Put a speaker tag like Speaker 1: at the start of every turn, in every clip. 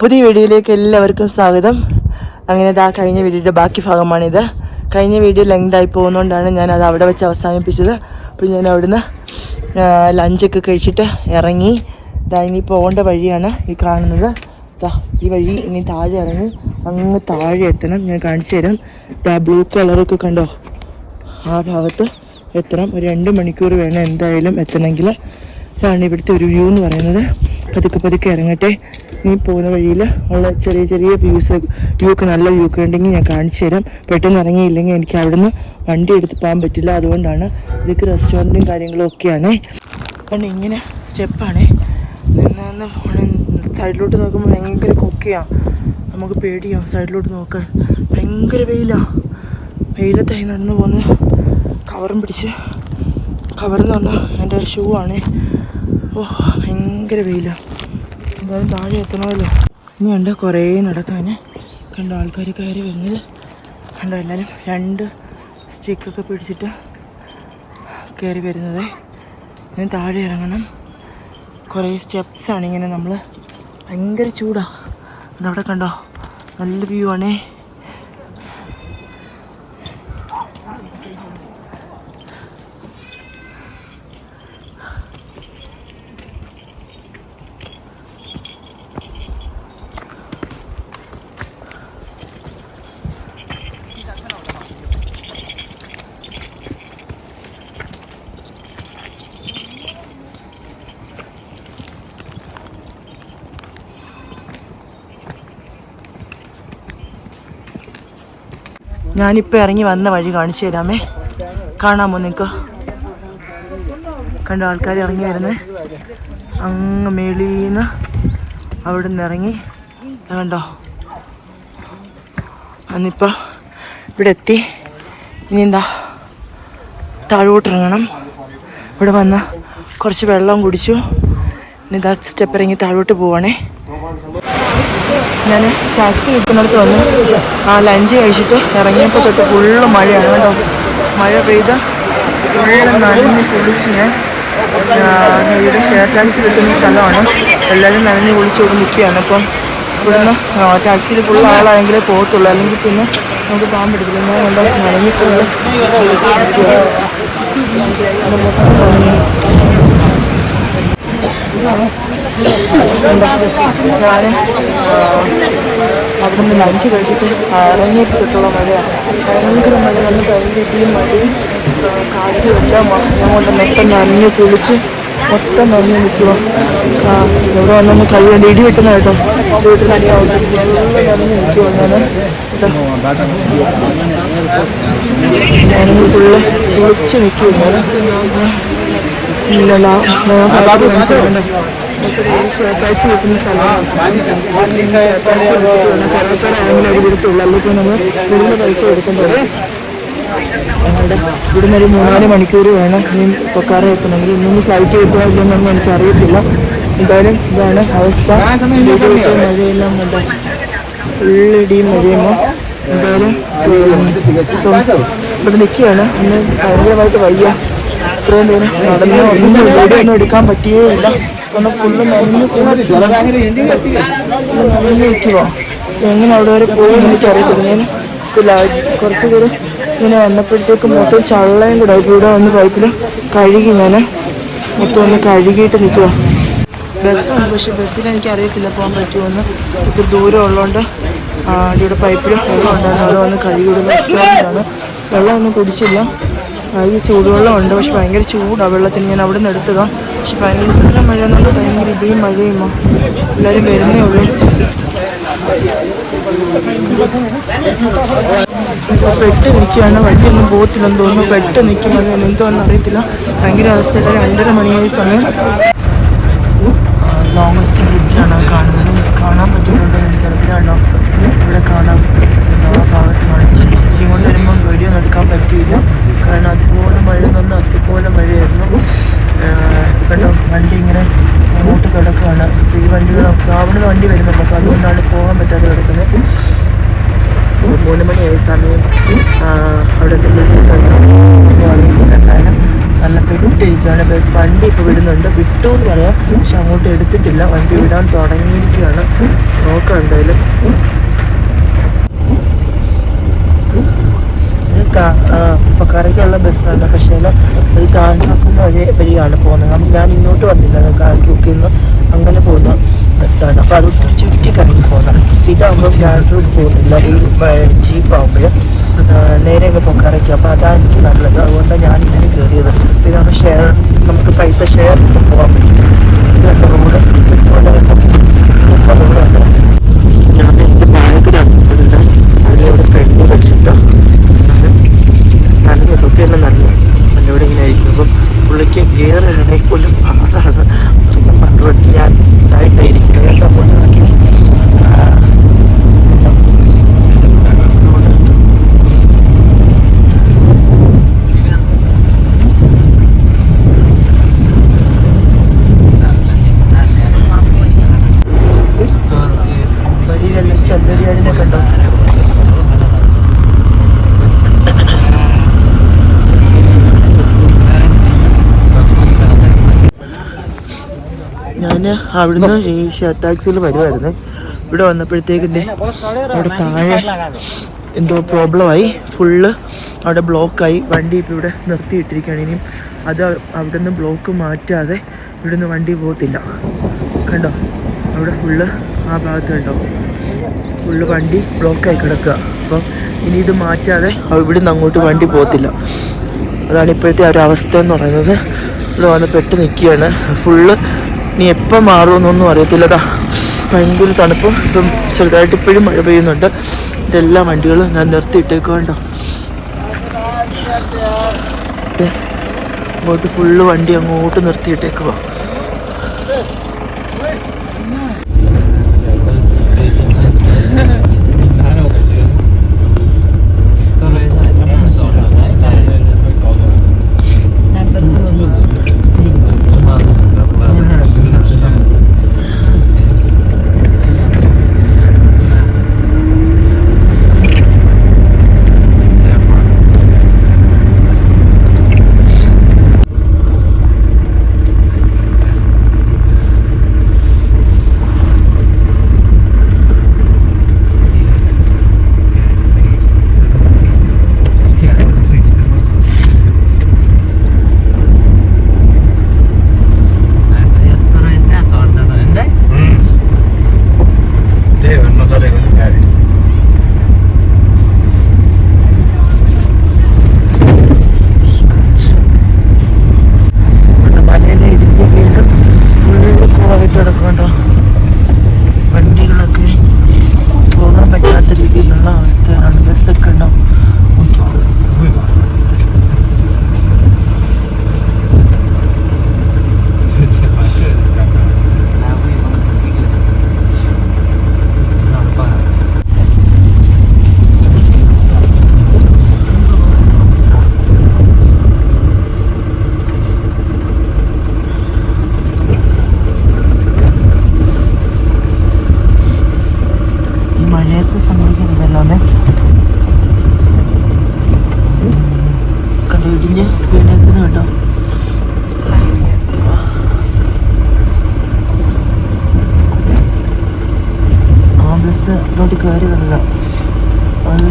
Speaker 1: പുതിയ വീഡിയോയിലേക്ക് എല്ലാവർക്കും സ്വാഗതം. അങ്ങനെ ഇതാ കഴിഞ്ഞ വീഡിയോയുടെ ബാക്കി ഭാഗമാണിത്. കഴിഞ്ഞ വീഡിയോ ലെങ്ത് ആയി പോകുന്നതുകൊണ്ടാണ് ഞാൻ അത് അവിടെ വെച്ച് അവസാനിപ്പിച്ചത്. അപ്പോൾ ഞാൻ അവിടുന്ന് ലഞ്ചൊക്കെ കഴിച്ചിട്ട് ഇറങ്ങി. ഇതാ ഇനി പോകേണ്ട വഴിയാണ് ഈ കാണുന്നത്. ദാ ഈ വഴി ഇനി താഴെ ഇറങ്ങി. അങ്ങ് താഴെ എത്തണം. ഞാൻ കാണിച്ചു തരാം. ദാ ബ്ലൂ കളറൊക്കെ കണ്ടോ? ആ ഭാഗത്ത് എത്തണം. ഒരു രണ്ട് മണിക്കൂർ വേണം എന്തായാലും എത്തണമെങ്കിൽ ഇതാണ് ഇവിടുത്തെ ഒരു വ്യൂ എന്ന് പറയുന്നത്. പതുക്കെ പതുക്കെ ഇറങ്ങട്ടെ. ഇനി പോകുന്ന വഴിയിൽ ഉള്ള ചെറിയ ചെറിയ വ്യൂസ് വ്യൂ ഒക്കെ നല്ല വ്യൂ ഒക്കെ ഉണ്ടെങ്കിൽ ഞാൻ കാണിച്ചു തരാം. പെട്ടെന്ന് ഇറങ്ങിയില്ലെങ്കിൽ എനിക്ക് അവിടുന്ന് വണ്ടി എടുത്ത് പോകാൻ പറ്റില്ല. അതുകൊണ്ടാണ് ഇതൊക്കെ റെസ്റ്റോറന്റും കാര്യങ്ങളും ഒക്കെയാണ്. അതുകൊണ്ട് ഇങ്ങനെ സ്റ്റെപ്പാണേ നിന്ന് സൈഡിലോട്ട് നോക്കുമ്പോൾ ഭയങ്കര കൊക്കെയാണ് നമുക്ക് പേടിയാവും സൈഡിലോട്ട് നോക്കാൻ. ഭയങ്കര വെയിലാണ് വെയിലത്തായി നടന്നു പോകുന്ന കവറും പിടിച്ച്. കവറെന്ന് പറഞ്ഞാൽ എന്റെ ഷൂ ആണ്. ഓ ഭയങ്കര വെയിലാണ് എന്തായാലും താഴെ എത്തണമല്ലോ. ഇനി ഉണ്ട് കുറേ നടക്കാൻ കണ്ട ആൾക്കാർ കയറി വരുന്നത്. കണ്ടോ എല്ലാവരും രണ്ട് സ്റ്റിക്കൊക്കെ പിടിച്ചിട്ട് കയറി വരുന്നത്. ഇനി താഴെ ഇറങ്ങണം. കുറേ സ്റ്റെപ്സാണ് ഇങ്ങനെ നമ്മൾ ഭയങ്കര ചൂടാണ് അവിടെ കണ്ടോ? നല്ല വ്യൂ ആണേ. ഞാനിപ്പോൾ ഇറങ്ങി വന്ന വഴി കാണിച്ചു തരാമേ. കാണാമോ നിങ്ങൾക്ക് കണ്ട ആൾക്കാർ ഇറങ്ങി വരുന്നത് അങ്ങ് മേളീന്ന് അവിടെ നിന്ന് ഇറങ്ങി കണ്ടോ? അന്നിപ്പോൾ ഇവിടെ എത്തി. ഇനി എന്താ? താഴോട്ട് ഇറങ്ങണം. ഇവിടെ വന്ന് കുറച്ച് വെള്ളം കുടിച്ചു. ഇനി ഇതാ സ്റ്റെപ്പ് ഇറങ്ങി താഴോട്ട് പോവാണേ. ഞാൻ ടാക്സി നിൽക്കുന്നിടത്ത് വന്ന് ആ ലഞ്ച് കഴിച്ചിട്ട് ഇറങ്ങിയപ്പോൾ തൊട്ട് ഫുള്ള് മഴയാണ് കേട്ടോ. മഴ പെയ്ത് ഫുള്ള് നനഞ്ഞ് കുളിച്ച് ഞാൻ ഇവിടെ ഷെയർ ടാക്സി കിട്ടുന്ന സ്ഥലമാണ്. എല്ലാവരും നനഞ്ഞ് കുളിച്ച് ഇവിടെ നിൽക്കുകയാണ്. അപ്പം ഇവിടുന്ന് ടാക്സിയിൽ ഫുൾ ആളാണെങ്കിലേ പോകത്തുള്ളൂ. അല്ലെങ്കിൽ പിന്നെ നമുക്ക് പോകാൻ പറ്റത്തില്ല ഞാൻ കണ്ടോ നനഞ്ഞിട്ടുണ്ട് ഞാൻ അവിടെ നിന്ന് ലഞ്ച് കഴിച്ചിട്ട് ഇറങ്ങിയിട്ട് തൊട്ടുള്ള മഴയാണ് ഭയങ്കര മഴ നല്ല മഴയും ആ, കാറ്റും എല്ലാം കൊണ്ട് മൊത്തം നനഞ്ഞ് കുളിച്ച് മൊത്തം നനഞ്ഞ് നിൽക്കുക ഇവിടെ വന്നൊന്ന് കൈ കൊണ്ട് ഇടി വെട്ടുന്ന കേട്ടോ വീട്ടിൽ നനഞ്ഞ് നിൽക്കുക ഞാൻ നനഞ്ഞ് ഫുള്ള് കുളിച്ച് നിൽക്കുക ഞാൻ ഇല്ലല്ല ഇവിടുന്ന് ഒരു മൂന്നാൽ മണിക്കൂർ വേണം ഇനി പൊക്കാറ എത്തണമെങ്കിൽ ഇന്നൊന്ന് ഫ്ലൈറ്റ് കിട്ടുമോ ഇല്ലെന്നൊന്നും എനിക്കറിയത്തില്ല എന്തായാലും ഇതാണ് അവസ്ഥ മഴയെല്ലാം ഉണ്ട് ഫുള്ളിടിയും മഴയുമ്പോൾ എന്തായാലും ഇപ്പം ഇവിടെ നിൽക്കുകയാണ് ഇന്ന് ഭയങ്കരമായിട്ട് വയ്യ ഇത്രയും ദൂരം നടന്ന് ഒന്നും എടുക്കാൻ പറ്റിയേ ഇല്ല കാരണം ഫുള്ള് നനഞ്ഞ് നനഞ്ഞ് നിൽക്കുമോ എങ്ങനെ അവിടെ വരെ പോയി എനിക്ക് അറിയത്തില്ല ഞാൻ കുറച്ച് ദൂരം ഇങ്ങനെ വന്നപ്പോഴത്തേക്ക് മൊത്തം ചള്ളയും കൂടെ. ഇവിടെ വന്ന് പൈപ്പിൽ കഴുകി ഞാൻ മൊത്തം ഒന്ന് കഴുകിയിട്ട് നിൽക്കുക ബസ്സുണ്ട് പക്ഷെ ബസ്സിൽ എനിക്ക് അറിയത്തില്ല പോകാൻ പറ്റുമെന്ന്. ഇത്തിരി ദൂരം ഉള്ളതുകൊണ്ട് ഇവിടെ പൈപ്പിൽ വെള്ളം ഉണ്ടായിരുന്നു അവിടെ വന്ന് കഴുകിയിടുന്ന റെസ്റ്റോറന്റാണ് വെള്ളമൊന്നും കുടിച്ചില്ല. ഈ ചൂടുവെള്ളം ഉണ്ട് പക്ഷെ ഭയങ്കര ചൂടാണ് വെള്ളത്തിന്. ഞാൻ അവിടെ നിന്ന് എടുത്തതാണ് പക്ഷെ ഭയങ്കര മഴ എന്നുള്ളത് ഭയങ്കര ഇടിയും മഴയും എല്ലാവരും വരുന്നേ ഉള്ളൂ. പെട്ട് നിൽക്കുകയാണ്. വണ്ടിയൊന്നും പോകത്തില്ലെന്ന് തോന്നുന്നു. പെട്ട് നിൽക്കുമ്പോൾ എന്തോന്ന് അറിയത്തില്ല. ഭയങ്കര അവസ്ഥയില്ല രണ്ടര മണിയായ സമയം. ലോങ്സ്റ്റ് ബ്രിഡ്ജാണ് കാണുന്നത്. കാണാൻ പറ്റുന്നുണ്ടോ എനിക്കറിയില്ല ഇവിടെ കാണാം ആ ഭാഗത്ത് കാണുന്നത്. ഇങ്ങോട്ട് വരുമ്പോൾ വീഡിയോ നടക്കാൻ പറ്റിയില്ല. കാരണം അതുപോലെ മഴ നിന്ന് അതുപോലെ മഴയായിരുന്നു. കേട്ടോ വണ്ടി ഇങ്ങനെ അങ്ങോട്ട് കിടക്കുകയാണ്. ഈ വണ്ടികളൊക്കെ അവിടുന്ന് വണ്ടി വരുന്നു നമുക്ക്. അതുകൊണ്ടാണ് പോകാൻ പറ്റാതെ കിടക്കുന്നത്. മൂന്ന് മണിയായ സമയം. അവിടെ എത്തുമ്പോഴത്തേക്ക് നല്ല പെട്ടിരിക്കുകയാണ് ബസ് വണ്ടി ഇപ്പോൾ വിടുന്നുണ്ട്. വിട്ടു എന്ന് പറയാം. പക്ഷെ അങ്ങോട്ട് എടുത്തിട്ടില്ല. വണ്ടി വിടാൻ തുടങ്ങിയിരിക്കുകയാണ്. നോക്കാം എന്തായാലും. ഇത് പൊക്കാറയ്ക്കുള്ള ബസ്സാണ്. പക്ഷേ അത് കാൺട്രൂക്കുന്ന വഴി വഴിയാണ് പോകുന്നത്. ഞാൻ ഇങ്ങോട്ട് വന്നില്ല. കാൺട്രൂക്കിൽ നിന്ന് അങ്ങനെ പോകുന്ന ബസ്സാണ്. അപ്പോൾ അത് ഒത്തിരി ചുറ്റി കറങ്ങി പോകുന്നത് ഇതാകുമ്പോൾ കാൺട്രൂക്ക് പോകുന്നില്ല. ഈ ജീപ്പാകുമ്പോൾ നേരെ അങ്ങ് പൊക്കാറയ്ക്കും അപ്പോൾ അതാണ് എനിക്ക് നല്ലത്. അതുകൊണ്ടാണ് ഞാൻ ഇതിന് കയറിയത്. ഇതാണ് ഷെയർ നമുക്ക് പൈസ ഷെയർ പറ്റും. ഇതുണ്ട് റോഡ് റോഡ് റോഡാണ് ഞാൻ നനഞ്ഞ തൊപ്പിയെല്ലാം നനഞ്ഞു എന്റെ ഇവിടെ ഇങ്ങനെ ആയിരിക്കും അപ്പം പുള്ളിക്ക് ഗിയർ ഇടണമെങ്കിൽ പോലും പാടാണ് അത്രയ്ക്കും പാടുപെട്ട് ഞാൻ ഇതായിട്ടായിരിക്കും. കേട്ടോ അങ്ങോട്ട് നോക്കി ആ, വഴിയിലെല്ലാം ചെമ്പരിയാടിനെ കണ്ടോ? ഞാൻ അവിടുന്ന് ഈ ഷെയർ ടാക്സിയിൽ വരുമായിരുന്നു ഇവിടെ വന്നപ്പോഴത്തേക്ക് ദേ അവിടെ താഴെ എന്തോ പ്രോബ്ലമായി ഫുള്ള് അവിടെ ബ്ലോക്കായി വണ്ടി ഇപ്പോൾ ഇവിടെ നിർത്തിയിട്ടിരിക്കുകയാണ്. ഇനിയും അത് അവിടുന്ന് ബ്ലോക്ക് മാറ്റാതെ ഇവിടുന്ന് വണ്ടി പോകത്തില്ല. കണ്ടോ? അവിടെ ഫുള്ള് ആ ഭാഗത്ത് കണ്ടോ? ഫുള്ള് വണ്ടി ബ്ലോക്കായി കിടക്കുക. അപ്പം ഇനി ഇത് മാറ്റാതെ ഇവിടുന്ന് അങ്ങോട്ട് വണ്ടി പോകത്തില്ല. അതാണ് ഇപ്പോഴത്തെ ഒരു അവസ്ഥ എന്ന് പറയുന്നത്. ഇവിടെ വന്ന് പെട്ട് നിൽക്കുകയാണ്. ഫുള്ള് ഇനി എപ്പം മാറുമെന്നൊന്നും അറിയത്തില്ലതാ ഭയങ്കര തണുപ്പും ഇപ്പം ചെറുതായിട്ട് ഇപ്പോഴും മഴ പെയ്യുന്നുണ്ട്. ഇതെല്ലാ വണ്ടികളും ഞാൻ നിർത്തിയിട്ടേക്കുണ്ടോ അങ്ങോട്ട് ഫുള്ള് വണ്ടി അങ്ങോട്ട് നിർത്തിയിട്ടേക്കുവാ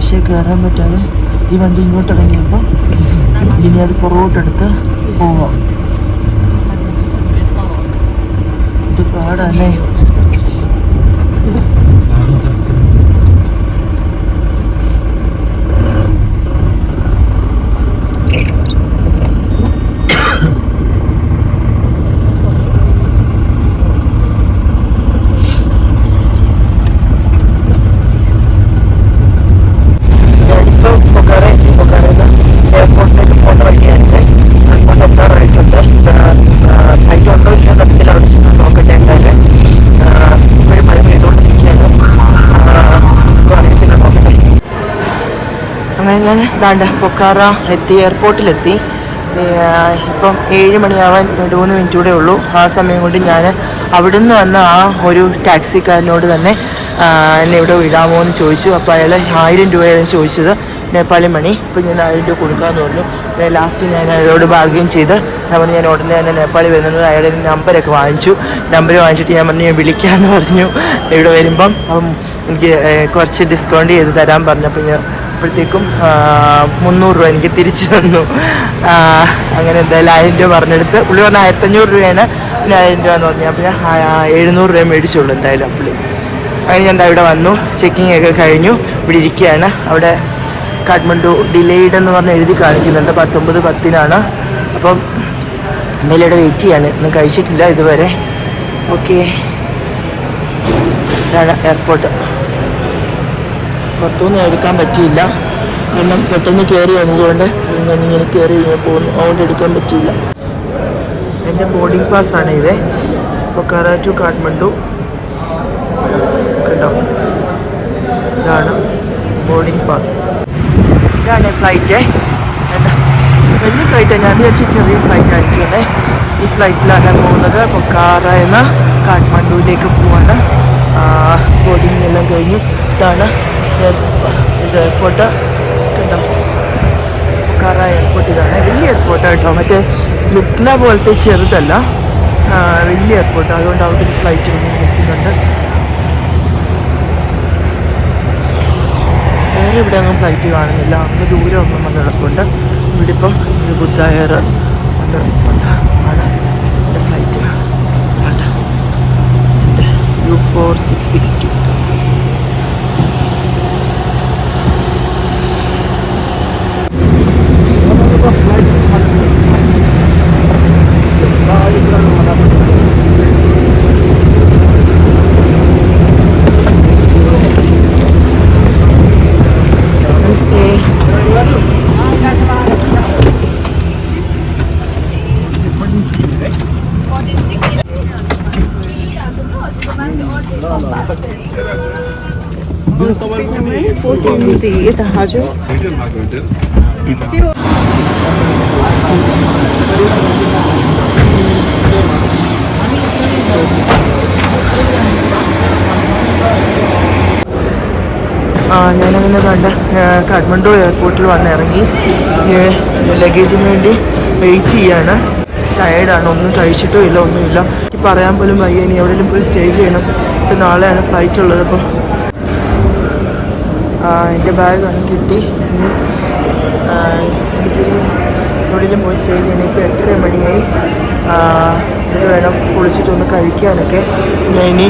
Speaker 1: പക്ഷേ കയറാൻ പറ്റാതെ ഈ വണ്ടി ഇങ്ങോട്ട് ഇറങ്ങിയപ്പോൾ ഇനി അത് പുറകോട്ടെടുത്ത് പോവാം. ഇത് പാടല്ലേ? ദാണ്ട പൊക്കാറ എത്തി എയർപോർട്ടിലെത്തി ഇപ്പം ഏഴ് മണിയാവാൻ മൂന്ന് മിനിറ്റ് കൂടെ ഉള്ളൂ. ആ സമയം കൊണ്ട് ഞാൻ അവിടുന്ന് വന്ന ആ ഒരു ടാക്സിക്കാരനോട് തന്നെ എന്നെ ഇവിടെ വിടാമോ എന്ന് ചോദിച്ചു. അപ്പോൾ അയാൾ ആയിരം രൂപയാണ് ചോദിച്ചത് നേപ്പാളി മണി. അപ്പോൾ ഞാൻ ആയിരം രൂപ കൊടുക്കാമെന്ന് പറഞ്ഞു. ലാസ്റ്റ് ഞാൻ അയാളോട് ബാർഗെയിൻ ചെയ്ത് ഞാൻ ഞാൻ ഉടനെ തന്നെ നേപ്പാളി വരുന്നത് അയാളുടെ നമ്പരൊക്കെ വാങ്ങിച്ചു. നമ്പർ വാങ്ങിച്ചിട്ട് ഞാൻ പറഞ്ഞു ഞാൻ വിളിക്കാമെന്ന് പറഞ്ഞു. ഇവിടെ വരുമ്പം അപ്പം എനിക്ക് കുറച്ച് ഡിസ്കൗണ്ട് ചെയ്ത് തരാൻ പറഞ്ഞപ്പോൾ ഞാൻ അപ്പോഴത്തേക്കും മുന്നൂറ് രൂപ എനിക്ക് തിരിച്ചു തന്നു. അങ്ങനെ എന്തായാലും ആയിരം രൂപ പറഞ്ഞെടുത്ത് പുള്ളി പറഞ്ഞ ആയിരത്തഞ്ഞൂറ് രൂപയാണ്. പിന്നെ ആയിരം രൂപ എന്ന് പറഞ്ഞു അപ്പോൾ ഞാൻ എഴുന്നൂറ് രൂപ മേടിച്ചുള്ളൂ എന്തായാലും പുള്ളി. അങ്ങനെ ഞാൻ അവിടെ വന്നു ചെക്കിംഗ് ഒക്കെ കഴിഞ്ഞു ഇവിടെ ഇരിക്കുകയാണ്. അവിടെ കാഠ്മണ്ഡു ഡിലേഡ് എന്ന് പറഞ്ഞ് എഴുതി കാണിക്കുന്നുണ്ട് പത്തൊമ്പത് പത്തിനാണ്. അപ്പം എന്തായാലും ഇവിടെ വെയിറ്റ് ചെയ്യാണ് ഒന്നും കഴിച്ചിട്ടില്ല ഇതുവരെ. ഓക്കെ ഇതാണ് എയർപോർട്ട് പുറത്തുനിന്ന് എടുക്കാൻ പറ്റിയില്ല. കാരണം പെട്ടെന്ന് കയറി വന്നതുകൊണ്ട് ഇങ്ങനെ കയറി പോകുന്നു. അതുകൊണ്ട് എടുക്കാൻ പറ്റിയില്ല. എന്റെ ബോർഡിംഗ് പാസ്സാണ് ഇത്. പൊക്കാറ ടു കാഠ്മണ്ഡു. കേട്ടോ ഇതാണ് ബോർഡിംഗ് പാസ് ഇതാണ് ഫ്ലൈറ്റ് വലിയ ഫ്ലൈറ്റാണ് ഞാൻ വിചാരിച്ചു ചെറിയ ഫ്ലൈറ്റ് ആയിരിക്കുമല്ലേ ഈ ഫ്ലൈറ്റിലാണ് പോകുന്നത്. പൊക്കാറ എന്ന കാഠ്മണ്ഡുവിലേക്ക് പോവാണ്. ബോർഡിംഗ് എല്ലാം കഴിഞ്ഞു. ഇതാണ് ഇത് എയർപോർട്ട് കണ്ടോ? പൊക്കാറ എയർപോർട്ട് ഇതാണ്. വലിയ എയർപോർട്ട് കേട്ടോ. മറ്റേ ലുട്ല പോലത്തെ ചെറുതല്ല. വലിയ എയർപോർട്ട് അതുകൊണ്ട് അവിടെ ഒരു ഫ്ലൈറ്റ് വന്ന് നിൽക്കുന്നുണ്ട്. വേറെ ഇവിടെ ഒന്നും ഫ്ലൈറ്റ് കാണുന്നില്ല. അങ്ങ് ദൂരം ഒന്നും വന്ന് കിടപ്പുണ്ട്. ഇവിടെ ഇപ്പം ഒരു ബുദ്ധായർ വന്ന് കിടപ്പുണ്ട്. ആണ് എന്റെ ഫ്ലൈറ്റ് എന്റെ U four six six two ആ ഞാനങ്ങനെ കണ്ട കാഠ്മണ്ഡു എയർപോർട്ടിൽ വന്നിറങ്ങി. ലഗേജിന് വേണ്ടി വെയിറ്റ് ചെയ്യാണ്. ടയേർഡാണ് ഒന്നും കഴിച്ചിട്ടും ഇല്ല ഒന്നുമില്ല. പറയാൻ പോലും വയ്യ ഇനി എവിടെയെങ്കിലും പോയി സ്റ്റേ ചെയ്യണം. ഇപ്പം നാളെയാണ് ഫ്ലൈറ്റ് ഉള്ളത് അപ്പോൾ എന്റെ ബാഗ് വന്ന് കിട്ടി. എനിക്ക് എവിടെയെങ്കിലും പോയി സ്റ്റേ ചെയ്യണം ഇപ്പോൾ എട്ടര മണിയായി. ഇത് വേണം കുളിച്ചിട്ടൊന്ന് കഴിക്കാനൊക്കെ. ഞാൻ ഇനി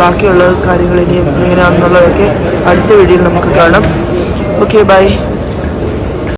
Speaker 1: ബാക്കിയുള്ള കാര്യങ്ങൾ ഇനി എങ്ങനെയാണെന്നുള്ളതൊക്കെ അടുത്ത വീഡിയോയിൽ നമുക്ക് കാണാം. Okay bye